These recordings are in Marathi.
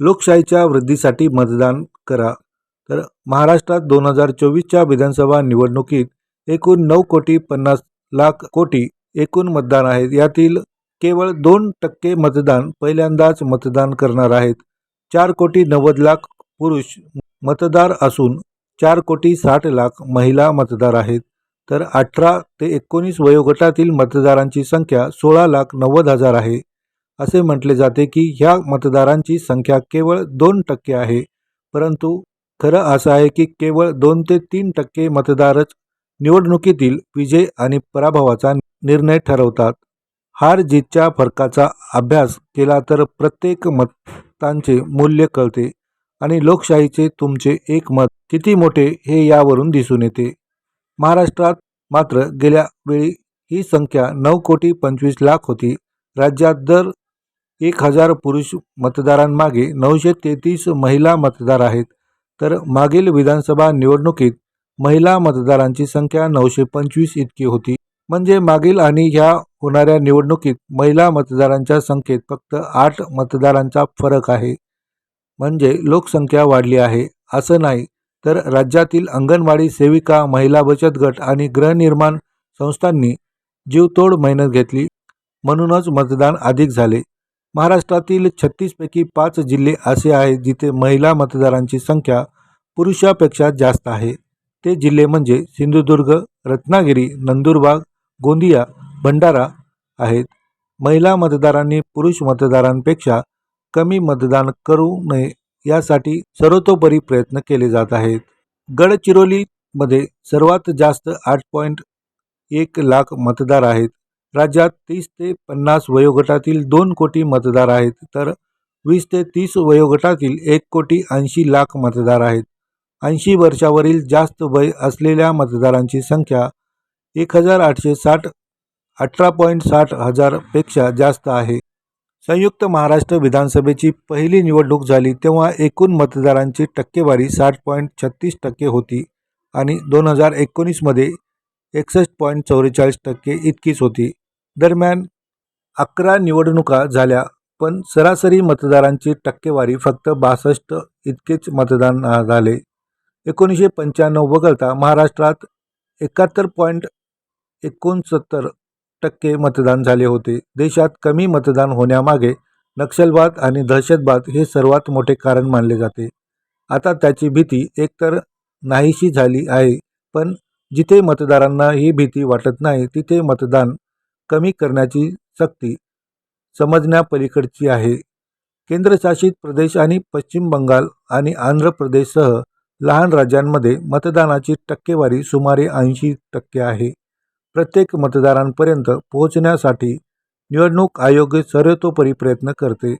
लोकशाहीच्या वृद्धीसाठी मतदान करा. तर महाराष्ट्रात दोन हजार चोवीसच्या विधानसभा निवडणुकीत एकूण नऊ कोटी पन्नास लाख कोटी एकूण मतदान आहेत. यातील केवळ दोन टक्के मतदान पहिल्यांदाच मतदान करणार आहेत. चार कोटी नव्वद लाख पुरुष मतदार असून चार कोटी साठ लाख महिला मतदार आहेत. तर अठरा ते एकोणीस वयोगटातील मतदारांची संख्या सोळा लाख नव्वद हजार आहे. असे म्हटले जाते की ह्या मतदारांची संख्या केवळ दोन टक्के आहे. परंतु खरं असं आहे की केवळ दोन ते तीन टक्के मतदारच निवडणुकीतील विजय आणि पराभवाचा निर्णय ठरवतात. हार जीतच्या फरकाचा अभ्यास केला तर प्रत्येक मतांचे मूल्य कळते आणि लोकशाहीचे तुमचे एक मत किती मोठे हे यावरून दिसून येते. महाराष्ट्रात मात्र गेल्या वेळी ही संख्या नऊ कोटी पंचवीस लाख होती. राज्यात दर एक हजार पुरुष मतदारांमागे नऊशे तेहतीस महिला मतदार आहेत. तर मागील विधानसभा निवडणुकीत महिला मतदारांची संख्या नऊशे पंचवीस इतकी होती. म्हणजे मागील आणि ह्या होणाऱ्या निवडणुकीत महिला मतदारांच्या संख्येत फक्त आठ मतदारांचा फरक आहे. म्हणजे लोकसंख्या वाढली आहे. असं नाही तर राज्यातील अंगणवाडी सेविका महिला बचत गट आणि गृहनिर्माण संस्थांनी जीवतोड मेहनत घेतली. म्हणूनच मतदान अधिक झाले. महाराष्ट्रातील छत्तीसपैकी पाच जिल्हे असे आहेत जिथे महिला मतदारांची संख्या पुरुषापेक्षा जास्त आहे. ते जिल्हे म्हणजे सिंधुदुर्ग रत्नागिरी नंदुरबार गोंदिया भंडारा आहेत. महिला मतदारांनी पुरुष मतदारांपेक्षा कमी मतदान करू नये यासाठी सर्वतोपरी प्रयत्न केले जात आहेत. गडचिरोलीमध्ये सर्वात जास्त आठ पॉईंट एक लाख मतदार आहेत. राज्यात तीस ते पन्नास वयोगटातील दोन कोटी मतदार आहेत तर वीस ते तीस वयोगटातील एक कोटी ऐंशी लाख मतदार आहेत. ऐंशी वर्षावरील जास्त वय असलेल्या मतदारांची संख्या एक हजार आठशे साठ अठरा पॉईंट साठ हजारपेक्षा जास्त आहे. संयुक्त महाराष्ट्र विधानसभेची पहिली निवडणूक झाली तेव्हा एकूण मतदारांची टक्केवारी साठ पॉईंट छत्तीस टक्के होती आणि दोन हजार एकोणीसमध्ये एकसष्ट पॉईंट चौवेचाळीस टक्के इतकीच होती. दरम्यान अकरा निवडणुका झाल्या पण सरासरी मतदारांची टक्केवारी फक्त बासष्ट इतकेच मतदान झाले. एकोणीसशे पंच्याण्णव वगळता महाराष्ट्रात एकाहत्तर पॉईंट एकोणसत्तर टक्के मतदान झाले होते. देशात कमी मतदान होण्यामागे नक्षलवाद आणि दहशतवाद हे सर्वात मोठे कारण मानले जाते. आता त्याची भीती एकतर नाहीशी झाली आहे पण जिथे मतदारांना ही भीती वाटत नाही तिथे मतदान कमी करण्याची सक्ती समजण्यापलीकडची आहे. केंद्रशासित प्रदेश आणि पश्चिम बंगाल आणि आंध्र प्रदेशसह लहान राज्यांमध्ये मतदानाची टक्केवारी सुमारे ऐंशी टक्के आहे. प्रत्येक मतदारांपर्यंत पोहोचण्यासाठी निवडणूक आयोग सर्वतोपरी प्रयत्न करते.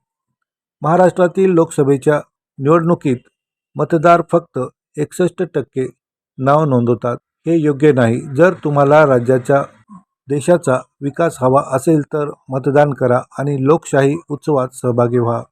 महाराष्ट्रातील लोकसभेच्या निवडणुकीत मतदार फक्त एकसष्ट टक्के नाव नोंदवतात. हे योग्य नाही. जर तुम्हाला राज्याच्या देशाचा विकास हवा असेल तर मतदान करा आणि लोकशाही उत्सवात सहभागी व्हा.